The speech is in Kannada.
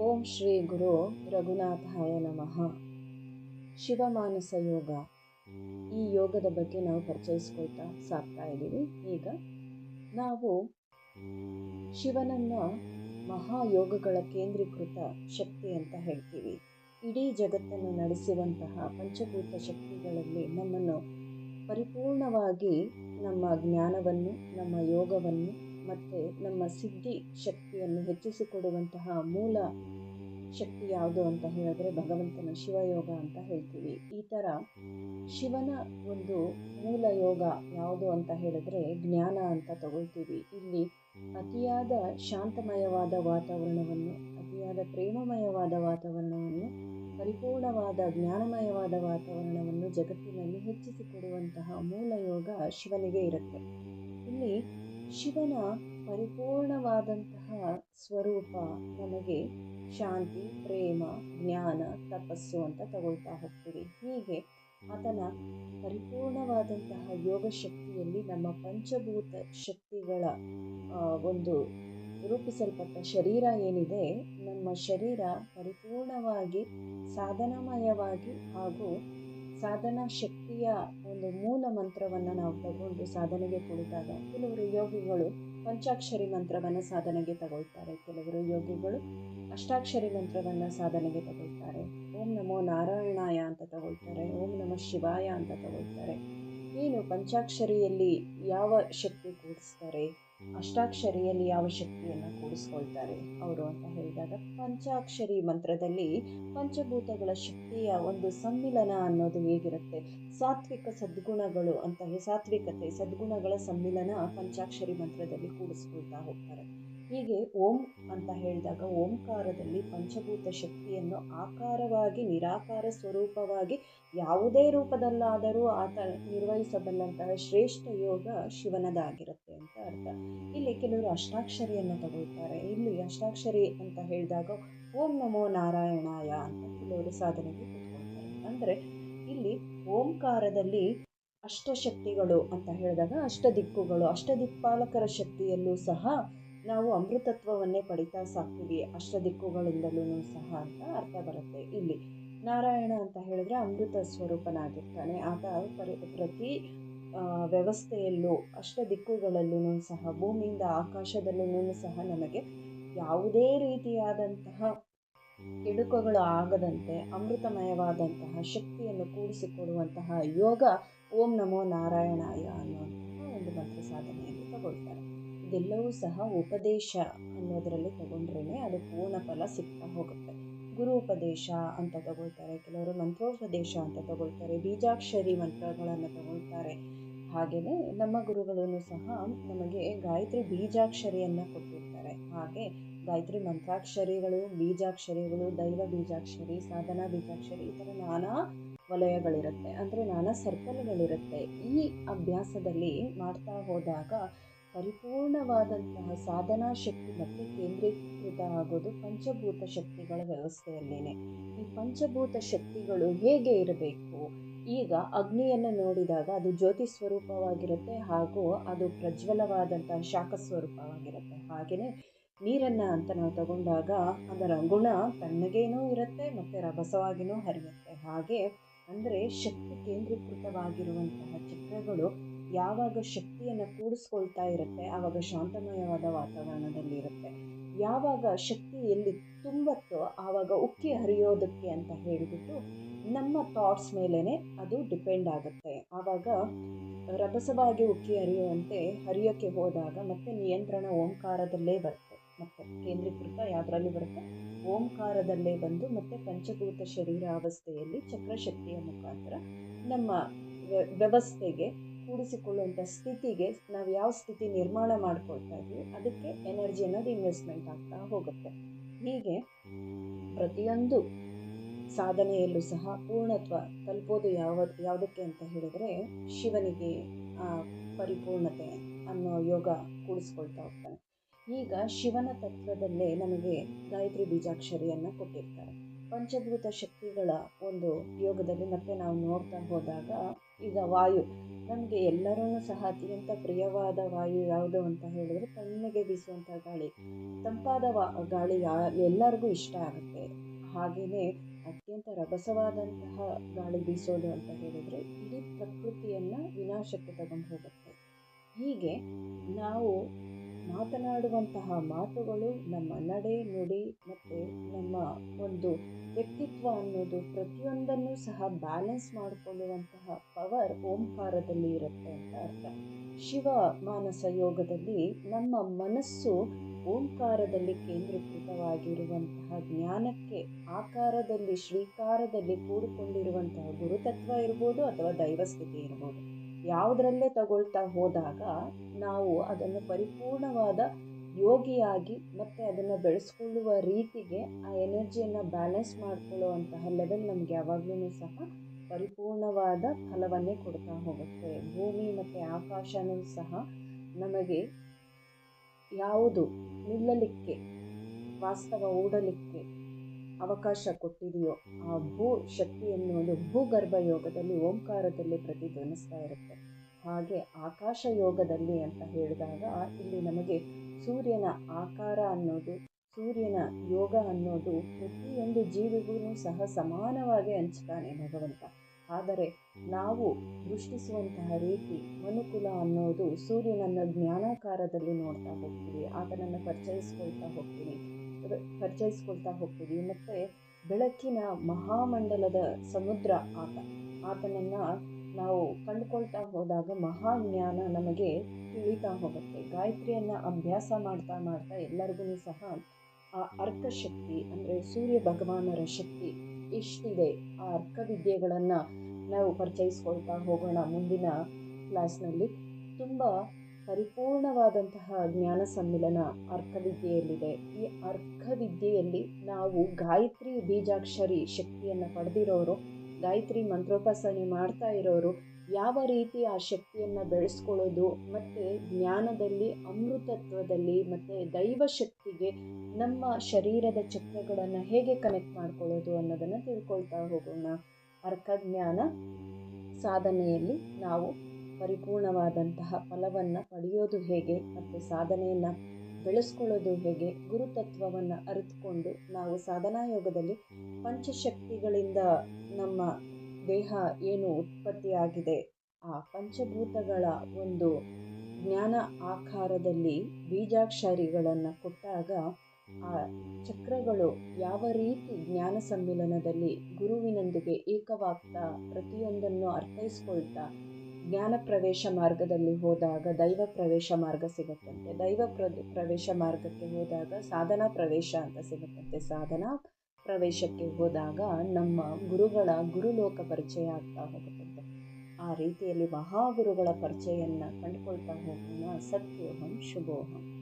ಓಂ ಶ್ರೀ ಗುರು ರಘುನಾಥಾಯ ನಮಃ. ಶಿವಮಾನಸ ಯೋಗ ಈ ಯೋಗದ ಬಗ್ಗೆ ನಾವು ಪರಿಚಯಿಸ್ಕೊಳ್ತಾ ಸಾಕ್ತಾ ಇದ್ದೀವಿ. ಈಗ ನಾವು ಶಿವನನ್ನು ಮಹಾಯೋಗಗಳ ಕೇಂದ್ರೀಕೃತ ಶಕ್ತಿ ಅಂತ ಹೇಳ್ತೀವಿ. ಇಡೀ ಜಗತ್ತನ್ನು ನಡೆಸುವಂತಹ ಪಂಚಭೂತ ಶಕ್ತಿಗಳಲ್ಲಿ ನಮ್ಮನ್ನು ಪರಿಪೂರ್ಣವಾಗಿ ನಮ್ಮ ಜ್ಞಾನವನ್ನು, ನಮ್ಮ ಯೋಗವನ್ನು ಮತ್ತು ನಮ್ಮ ಸಿದ್ಧಿ ಶಕ್ತಿಯನ್ನು ಹೆಚ್ಚಿಸಿಕೊಡುವಂತಹ ಮೂಲ ಶಕ್ತಿ ಯಾವುದು ಅಂತ ಹೇಳಿದ್ರೆ ಭಗವಂತನ ಶಿವಯೋಗ ಅಂತ ಹೇಳ್ತೀವಿ. ಈ ಥರ ಶಿವನ ಒಂದು ಮೂಲ ಯೋಗ ಯಾವುದು ಅಂತ ಹೇಳಿದ್ರೆ ಜ್ಞಾನ ಅಂತ ತಗೊಳ್ತೀವಿ. ಇಲ್ಲಿ ಅತಿಯಾದ ಶಾಂತಮಯವಾದ ವಾತಾವರಣವನ್ನು, ಅತಿಯಾದ ಪ್ರೇಮಮಯವಾದ ವಾತಾವರಣವನ್ನು, ಪರಿಪೂರ್ಣವಾದ ಜ್ಞಾನಮಯವಾದ ವಾತಾವರಣವನ್ನು ಜಗತ್ತಿನಲ್ಲಿ ಹೆಚ್ಚಿಸಿಕೊಡುವಂತಹ ಮೂಲ ಯೋಗ ಶಿವನಿಗೆ ಇರುತ್ತೆ. ಇಲ್ಲಿ ಶಿವನ ಪರಿಪೂರ್ಣವಾದಂತಹ ಸ್ವರೂಪ ನಮಗೆ ಶಾಂತಿ, ಪ್ರೇಮ, ಜ್ಞಾನ, ತಪಸ್ಸು ಅಂತ ತಗೊಳ್ತಾ ಹೋಗ್ತೀವಿ ಹೀಗೆ ಆತನ ಪರಿಪೂರ್ಣವಾದಂತಹ ಯೋಗ ಶಕ್ತಿಯಲ್ಲಿ ನಮ್ಮ ಪಂಚಭೂತ ಶಕ್ತಿಗಳ ಒಂದು ರೂಪಿಸಲ್ಪಟ್ಟ ಶರೀರ ಏನಿದೆ, ನಮ್ಮ ಶರೀರ ಪರಿಪೂರ್ಣವಾಗಿ ಸಾಧನಮಯವಾಗಿ ಹಾಗೂ ಸಾಧನಾ ಶಕ್ತಿಯ ಒಂದು ಮೂಲ ಮಂತ್ರವನ್ನು ನಾವು ತಗೊಂಡು ಸಾಧನೆಗೆ ಕುಳಿತಾಗ ಕೆಲವರು ಯೋಗಿಗಳು ಪಂಚಾಕ್ಷರಿ ಮಂತ್ರವನ್ನು ಸಾಧನೆಗೆ ತಗೊಳ್ತಾರೆ. ಕೆಲವರು ಯೋಗಿಗಳು ಅಷ್ಟಾಕ್ಷರಿ ಮಂತ್ರವನ್ನು ಸಾಧನೆಗೆ ತಗೊಳ್ತಾರೆ. ಓಂ ನಮೋ ನಾರಾಯಣಾಯ ಅಂತ ತಗೊಳ್ತಾರೆ. ಓಂ ನಮಃ ಶಿವಾಯ ಅಂತ ತಗೊಳ್ತಾರೆ. ಏನು ಪಂಚಾಕ್ಷರಿಯಲ್ಲಿ ಯಾವ ಶಕ್ತಿ ಕೂಡಿಸ್ತಾರೆ? ಅಷ್ಟಾಕ್ಷರಿಯಲ್ಲಿ ಯಾವ ಶಕ್ತಿಯನ್ನು ಕೂಡಿಸ್ಕೊಳ್ತಾರೆ ಅವರು ಅಂತ ಹೇಳಿದಾಗ ಪಂಚಾಕ್ಷರಿ ಮಂತ್ರದಲ್ಲಿ ಪಂಚಭೂತಗಳ ಶಕ್ತಿಯ ಒಂದು ಸಮ್ಮಿಲನ ಅನ್ನೋದು ಹೇಗಿರುತ್ತೆ? ಸಾತ್ವಿಕ ಸದ್ಗುಣಗಳು ಅಂತ ಸಾತ್ವಿಕತೆ, ಸದ್ಗುಣಗಳ ಸಮ್ಮಿಲನ ಪಂಚಾಕ್ಷರಿ ಮಂತ್ರದಲ್ಲಿ ಕೂಡಿಸ್ಕೊಳ್ತಾ ಹೋಗ್ತಾರೆ. ಹೀಗೆ ಓಂ ಅಂತ ಹೇಳಿದಾಗ ಓಂಕಾರದಲ್ಲಿ ಪಂಚಭೂತ ಶಕ್ತಿಯನ್ನು ಆಕಾರವಾಗಿ ನಿರಾಕಾರ ಸ್ವರೂಪವಾಗಿ ಯಾವುದೇ ರೂಪದಲ್ಲಾದರೂ ಆತ ನಿರ್ವಹಿಸಬಲ್ಲಂತಹ ಶ್ರೇಷ್ಠ ಯೋಗ ಶಿವನದಾಗಿರುತ್ತೆ ಅಂತ ಅರ್ಥ. ಇಲ್ಲಿ ಕೆಲವರು ಅಷ್ಟಾಕ್ಷರಿಯನ್ನು ತಗೊಳ್ತಾರೆ. ಇಲ್ಲಿ ಅಷ್ಟಾಕ್ಷರಿ ಅಂತ ಹೇಳಿದಾಗ ಓಂ ನಮೋ ನಾರಾಯಣಾಯ ಅಂತ ಕೆಲವರು ಸಾಧನೆಗೆ ಕೂತ್ಕೊಳ್ತಾರೆ. ಅಂದರೆ ಇಲ್ಲಿ ಓಂಕಾರದಲ್ಲಿ ಅಷ್ಟಶಕ್ತಿಗಳು ಅಂತ ಹೇಳಿದಾಗ ಅಷ್ಟ ದಿಕ್ಕುಗಳು ಅಷ್ಟ ದಿಕ್ಪಾಲಕರ ಶಕ್ತಿಯಲ್ಲೂ ಸಹ ನಾವು ಅಮೃತತ್ವವನ್ನೇ ಪಡಿತಾ ಸಾಕ್ತೀವಿ. ಅಷ್ಟ ದಿಕ್ಕುಗಳಿಂದಲೂ ಸಹ ಅಂತ ಅರ್ಥ ಬರುತ್ತೆ. ಇಲ್ಲಿ ನಾರಾಯಣ ಅಂತ ಹೇಳಿದ್ರೆ ಅಮೃತ ಸ್ವರೂಪನಾಗಿರ್ತಾನೆ. ಆತ ಪರಿ, ಪ್ರತಿ ವ್ಯವಸ್ಥೆಯಲ್ಲೂ, ಅಷ್ಟ ದಿಕ್ಕುಗಳಲ್ಲೂ ಸಹ, ಭೂಮಿಯಿಂದ ಆಕಾಶದಲ್ಲೂ ಸಹ ನಮಗೆ ಯಾವುದೇ ರೀತಿಯಾದಂತಹ ಕೆಡುಕುಗಳು ಆಗದಂತೆ, ಅಮೃತಮಯವಾದಂತಹ ಶಕ್ತಿಯನ್ನು ಕೂಡಿಸಿಕೊಡುವಂತಹ ಯೋಗ ಓಂ ನಮೋ ನಾರಾಯಣಾಯ ಅನ್ನುವಂತಹ ಒಂದು ಮಂತ್ರ ಸಾಧನೆಯಲ್ಲಿ ತಗೊಳ್ತಾರೆ. ಇದೆಲ್ಲವೂ ಸಹ ಉಪದೇಶ ಅನ್ನೋದರಲ್ಲಿ ತಗೊಂಡ್ರೇ ಅದು ಪೂರ್ಣ ಫಲ ಸಿಗ್ತಾ ಹೋಗುತ್ತೆ. ಗುರು ಉಪದೇಶ ಅಂತ ತಗೊಳ್ತಾರೆ, ಕೆಲವರು ಮಂತ್ರೋಪದೇಶ ಅಂತ ತಗೊಳ್ತಾರೆ, ಬೀಜಾಕ್ಷರಿ ಮಂತ್ರಗಳನ್ನು ತಗೊಳ್ತಾರೆ. ಹಾಗೆಯೇ ನಮ್ಮ ಗುರುಗಳನ್ನು ಸಹ ನಮಗೆ ಗಾಯತ್ರಿ ಬೀಜಾಕ್ಷರಿಯನ್ನು ಕೊಟ್ಟಿರ್ತಾರೆ. ಹಾಗೆ ಗಾಯತ್ರಿ ಮಂತ್ರಾಕ್ಷರಿಗಳು, ಬೀಜಾಕ್ಷರಿಗಳು, ದೈವ ಬೀಜಾಕ್ಷರಿ, ಸಾಧನಾ ಬೀಜಾಕ್ಷರಿ, ಈ ಥರ ನಾನಾ ವಲಯಗಳಿರುತ್ತೆ. ಅಂದರೆ ನಾನಾ ಸರ್ಕಲ್ಗಳಿರುತ್ತೆ. ಈ ಅಭ್ಯಾಸದಲ್ಲಿ ಮಾಡ್ತಾ ಹೋದಾಗ ಪರಿಪೂರ್ಣವಾದಂತಹ ಸಾಧನಾ ಶಕ್ತಿ ಮತ್ತು ಕೇಂದ್ರೀಕೃತ ಆಗೋದು ಪಂಚಭೂತ ಶಕ್ತಿಗಳ ವ್ಯವಸ್ಥೆಯಲ್ಲೇನೆ. ಈ ಪಂಚಭೂತ ಶಕ್ತಿಗಳು ಹೇಗೆ ಇರಬೇಕು? ಈಗ ಅಗ್ನಿಯನ್ನು ನೋಡಿದಾಗ ಅದು ಜ್ಯೋತಿ ಸ್ವರೂಪವಾಗಿರುತ್ತೆ ಹಾಗೂ ಅದು ಪ್ರಜ್ವಲವಾದಂತಹ ಶಾಖ ಸ್ವರೂಪವಾಗಿರುತ್ತೆ. ಹಾಗೆಯೇ ನೀರನ್ನು ಅಂತ ನಾವು ತಗೊಂಡಾಗ ಅದರ ಗುಣ ತಣ್ಣಗೇನೂ ಇರುತ್ತೆ ಮತ್ತು ರಭಸವಾಗಿಯೂ ಹರಿಯುತ್ತೆ. ಹಾಗೆ ಅಂದರೆ ಶಕ್ತಿ ಕೇಂದ್ರೀಕೃತವಾಗಿರುವಂತಹ ಚಿತ್ರಗಳು ಯಾವಾಗ ಶಕ್ತಿಯನ್ನು ಕೂಡಿಸ್ಕೊಳ್ತಾ ಇರುತ್ತೆ ಆವಾಗ ಶಾಂತಮಯವಾದ ವಾತಾವರಣದಲ್ಲಿರುತ್ತೆ. ಯಾವಾಗ ಶಕ್ತಿ ಎಲ್ಲಿ ತುಂಬತ್ತೋ ಆವಾಗ ಉಕ್ಕಿ ಹರಿಯೋದಕ್ಕೆ ಅಂತ ಹೇಳಿಬಿಟ್ಟು ನಮ್ಮ ಥಾಟ್ಸ್ ಮೇಲೇ ಅದು ಡಿಪೆಂಡ್ ಆಗುತ್ತೆ. ಆವಾಗ ರಭಸವಾಗಿ ಉಕ್ಕಿ ಹರಿಯುವಂತೆ ಹರಿಯೋಕ್ಕೆ ಹೋದಾಗ ಮತ್ತೆ ನಿಯಂತ್ರಣ ಓಂಕಾರದಲ್ಲೇ ಬರುತ್ತೆ. ಮತ್ತೆ ಕೇಂದ್ರೀಕೃತ ಯಾವುದರಲ್ಲಿ ಬರುತ್ತೆ? ಓಂಕಾರದಲ್ಲೇ ಬಂದು ಮತ್ತೆ ಪಂಚಭೂತ ಶರೀರ ಅವಸ್ಥೆಯಲ್ಲಿ ಚಕ್ರಶಕ್ತಿಯ ಮುಖಾಂತರ ನಮ್ಮ ವ್ಯವಸ್ಥೆಗೆ ಕೂಡಿಸಿಕೊಳ್ಳುವಂಥ ಸ್ಥಿತಿಗೆ ನಾವು ಯಾವ ಸ್ಥಿತಿ ನಿರ್ಮಾಣ ಮಾಡ್ಕೊಳ್ತಾ ಇದ್ವಿ, ಅದಕ್ಕೆ ಎನರ್ಜಿ ಅನ್ನೋದು ಇನ್ವೆಸ್ಟ್ಮೆಂಟ್ ಆಗ್ತಾ ಹೋಗುತ್ತೆ. ಹೀಗೆ ಪ್ರತಿಯೊಂದು ಸಾಧನೆಯಲ್ಲೂ ಸಹ ಪೂರ್ಣತ್ವ ತಲುಪೋದು ಯಾವ, ಯಾವುದಕ್ಕೆ ಅಂತ ಹೇಳಿದರೆ ಶಿವನಿಗೆ ಪರಿಪೂರ್ಣತೆ ಅನ್ನೋ ಯೋಗ ಕೂಡಿಸ್ಕೊಳ್ತಾ ಹೋಗ್ತಾನೆ. ಈಗ ಶಿವನ ತತ್ವದಲ್ಲೇ ನಮಗೆ ಗಾಯತ್ರಿ ಬೀಜಾಕ್ಷರಿಯನ್ನು ಕೊಟ್ಟಿರ್ತಾರೆ. ಪಂಚಭೂತ ಶಕ್ತಿಗಳ ಒಂದು ಯೋಗದಲ್ಲಿ ಮತ್ತೆ ನಾವು ನೋಡ್ತಾ ಹೋದಾಗ ಈಗ ವಾಯು ನಮಗೆ ಎಲ್ಲರೂ ಸಹ ಅತ್ಯಂತ ಪ್ರಿಯವಾದ ವಾಯು ಯಾವುದು ಅಂತ ಹೇಳಿದರೆ ತಣ್ಣಗೆ ಬೀಸುವಂಥ ಗಾಳಿ. ತಂಪಾದ ವಾ, ಗಾಳಿ ಎಲ್ಲರಿಗೂ ಇಷ್ಟ ಆಗುತ್ತೆ. ಹಾಗೆಯೇ ಅತ್ಯಂತ ರಭಸವಾದಂತಹ ಗಾಳಿ ಬೀಸೋದು ಅಂತ ಹೇಳಿದರೆ ಇಡೀ ಪ್ರಕೃತಿಯನ್ನ ವಿನಾಶಕ್ಕೆ ತಗೊಂಡು ಹೋಗುತ್ತೆ. ಹೀಗೆ ನಾವು ಮಾತನಾಡುವಂತಹ ಮಾತುಗಳು ನಮ್ಮ ನಡೆ, ನುಡಿ ಮತ್ತು ನಮ್ಮ ಒಂದು ವ್ಯಕ್ತಿತ್ವ ಅನ್ನೋದು ಪ್ರತಿಯೊಂದನ್ನು ಸಹ ಬ್ಯಾಲೆನ್ಸ್ ಮಾಡಿಕೊಳ್ಳುವಂತಹ ಪವರ್ ಓಂಕಾರದಲ್ಲಿ ಇರುತ್ತೆ ಅಂತ ಅರ್ಥ. ಶಿವ ಮಾನಸ ಯೋಗದಲ್ಲಿ ನಮ್ಮ ಮನಸ್ಸು ಓಂಕಾರದಲ್ಲಿ ಕೇಂದ್ರೀಕೃತವಾಗಿರುವಂತಹ ಜ್ಞಾನಕ್ಕೆ ಆಕಾರದಲ್ಲಿ, ಶ್ರೀಕಾರದಲ್ಲಿ ಕೂಡಿಕೊಂಡಿರುವಂತಹ ಗುರುತತ್ವ ಇರ್ಬೋದು ಅಥವಾ ದೈವಸ್ಥಿತಿ ಇರ್ಬೋದು. ಯಾವುದರಲ್ಲೇ ತಗೊಳ್ತಾ ಹೋದಾಗ ನಾವು ಅದನ್ನು ಪರಿಪೂರ್ಣವಾದ ಯೋಗಿಯಾಗಿ ಮತ್ತು ಅದನ್ನು ಬೆಳೆಸ್ಕೊಳ್ಳುವ ರೀತಿಗೆ ಆ ಎನರ್ಜಿಯನ್ನು ಬ್ಯಾಲೆನ್ಸ್ ಮಾಡ್ಕೊಳ್ಳುವಂತಹ ಲೆವೆಲ್ ನಮಗೆ ಯಾವಾಗಲೂ ಸಹ ಪರಿಪೂರ್ಣವಾದ ಫಲವನ್ನೇ ಕೊಡ್ತಾ ಹೋಗುತ್ತೆ. ಭೂಮಿ ಮತ್ತು ಆಕಾಶನೂ ಸಹ ನಮಗೆ ಯಾವುದು ನಿಲ್ಲಲಿಕ್ಕೆ, ವಾಸ್ತವ ಹೂಡಲಿಕ್ಕೆ ಅವಕಾಶ ಕೊಟ್ಟಿದೆಯೋ ಆ ಭೂ ಶಕ್ತಿ ಎನ್ನುವುದು ಭೂಗರ್ಭ ಯೋಗದಲ್ಲಿ ಓಂಕಾರದಲ್ಲಿ ಪ್ರತಿಧ್ವನಿಸ್ತಾ ಇರುತ್ತೆ. ಹಾಗೆ ಆಕಾಶ ಯೋಗದಲ್ಲಿ ಅಂತ ಹೇಳಿದಾಗ ಇಲ್ಲಿ ನಮಗೆ ಸೂರ್ಯನ ಆಕಾರ ಅನ್ನೋದು ಸೂರ್ಯನ ಯೋಗ ಅನ್ನೋದು ಪ್ರತಿಯೊಂದು ಜೀವಿಗೂ ಸಹ ಸಮಾನವಾಗಿ ಹಂಚ್ತಾನೆ ಭಗವಂತ. ಆದರೆ ನಾವು ದೃಷ್ಟಿಸುವಂತಹ ರೀತಿ ಮನುಕುಲ ಅನ್ನೋದು ಸೂರ್ಯನನ್ನು ಜ್ಞಾನಾಕಾರದಲ್ಲಿ ನೋಡ್ತಾ ಹೋಗ್ತೀವಿ ಆತನನ್ನು ಪರಿಚಯಿಸ್ಕೊಳ್ತಾ ಹೋಗ್ತೀವಿ. ಪರಿಚಯಿಸ್ಕೊಳ್ತಾ ಹೋಗ್ತೀವಿ. ಮತ್ತು ಬೆಳಕಿನ ಮಹಾಮಂಡಲದ ಸಮುದ್ರ ಆತ. ಆತನನ್ನು ನಾವು ಕಂಡುಕೊಳ್ತಾ ಹೋದಾಗ ಮಹಾಜ್ಞಾನ ನಮಗೆ ತಿಳಿತಾ ಹೋಗುತ್ತೆ. ಗಾಯತ್ರಿಯನ್ನು ಅಭ್ಯಾಸ ಮಾಡ್ತಾ ಮಾಡ್ತಾ ಎಲ್ಲರಿಗೂ ಸಹ ಆ ಅರ್ಕಶಕ್ತಿ ಅಂದರೆ ಸೂರ್ಯ ಭಗವಾನರ ಶಕ್ತಿ ಎಷ್ಟಿದೆ, ಆ ಅರ್ಕ ವಿದ್ಯೆಗಳನ್ನು ನಾವು ಪರಿಚಯಿಸ್ಕೊಳ್ತಾ ಹೋಗೋಣ ಮುಂದಿನ ಕ್ಲಾಸ್ನಲ್ಲಿ ತುಂಬ ಪರಿಪೂರ್ಣವಾದಂತಹ ಜ್ಞಾನ ಸಮ್ಮಿಲನ ಅರ್ಕವಿದ್ಯೆಯಲ್ಲಿದೆ ಈ ಅರ್ಥವಿದ್ಯೆಯಲ್ಲಿ ನಾವು ಗಾಯತ್ರಿ ಬೀಜಾಕ್ಷರಿ ಶಕ್ತಿಯನ್ನು ಪಡೆದಿರೋರು, ಗಾಯತ್ರಿ ಮಂತ್ರೋಪಾಸನೆ ಮಾಡ್ತಾ ಇರೋರು, ಯಾವ ರೀತಿ ಆ ಶಕ್ತಿಯನ್ನು ಬೆಳೆಸ್ಕೊಳ್ಳೋದು, ಮತ್ತು ಜ್ಞಾನದಲ್ಲಿ, ಅಮೃತತ್ವದಲ್ಲಿ, ಮತ್ತು ದೈವ ಶಕ್ತಿಗೆ ನಮ್ಮ ಶರೀರದ ಚಕ್ರಗಳನ್ನು ಹೇಗೆ ಕನೆಕ್ಟ್ ಮಾಡ್ಕೊಳ್ಳೋದು ಅನ್ನೋದನ್ನು ತಿಳ್ಕೊಳ್ತಾ ಹೋಗೋಣ. ಅರ್ಕಜ್ಞಾನ ಸಾಧನೆಯಲ್ಲಿ ನಾವು ಪರಿಪೂರ್ಣವಾದಂತಹ ಫಲವನ್ನು ಪಡೆಯೋದು ಹೇಗೆ ಮತ್ತು ಸಾಧನೆಯನ್ನು ಬೆಳೆಸ್ಕೊಳ್ಳೋದು ಹೇಗೆ ಗುರುತತ್ವವನ್ನು ಅರಿತುಕೊಂಡು ನಾವು ಸಾಧನಾ ಯೋಗದಲ್ಲಿ ಪಂಚಶಕ್ತಿಗಳಿಂದ ನಮ್ಮ ದೇಹ ಏನು ಉತ್ಪತ್ತಿಯಾಗಿದೆ, ಆ ಪಂಚಭೂತಗಳ ಒಂದು ಜ್ಞಾನ ಆಕಾರದಲ್ಲಿ ಬೀಜಾಕ್ಷರಿಗಳನ್ನು ಕೊಟ್ಟಾಗ ಆ ಚಕ್ರಗಳು ಯಾವ ರೀತಿ ಜ್ಞಾನ ಸಮ್ಮಿಲನದಲ್ಲಿ ಗುರುವಿನೊಂದಿಗೆ ಏಕವಾಗ್ತಾ ಪ್ರತಿಯೊಂದನ್ನು ಅರ್ಥೈಸ್ಕೊಳ್ತಾ ಜ್ಞಾನ ಪ್ರವೇಶ ಮಾರ್ಗದಲ್ಲಿ ಹೋದಾಗ ದೈವ ಪ್ರವೇಶ ಮಾರ್ಗ ಸಿಗುತ್ತಂತೆ. ದೈವ ಪ್ರ, ಪ್ರವೇಶ ಮಾರ್ಗಕ್ಕೆ ಹೋದಾಗ ಸಾಧನಾ ಪ್ರವೇಶ ಅಂತ ಸಿಗುತ್ತಂತೆ. ಸಾಧನಾ ಪ್ರವೇಶಕ್ಕೆ ಹೋದಾಗ ನಮ್ಮ ಗುರುಗಳ ಗುರುಲೋಕ ಪರಿಚಯ ಆಗ್ತಾ ಹೋಗುತ್ತಂತೆ. ಆ ರೀತಿಯಲ್ಲಿ ಮಹಾಗುರುಗಳ ಪರಿಚಯವನ್ನು ಕಂಡುಕೊಳ್ತಾ ಹೋಗೋಣ. ಸತ್ಯೋಹಂ ಶುಭೋಹಂ.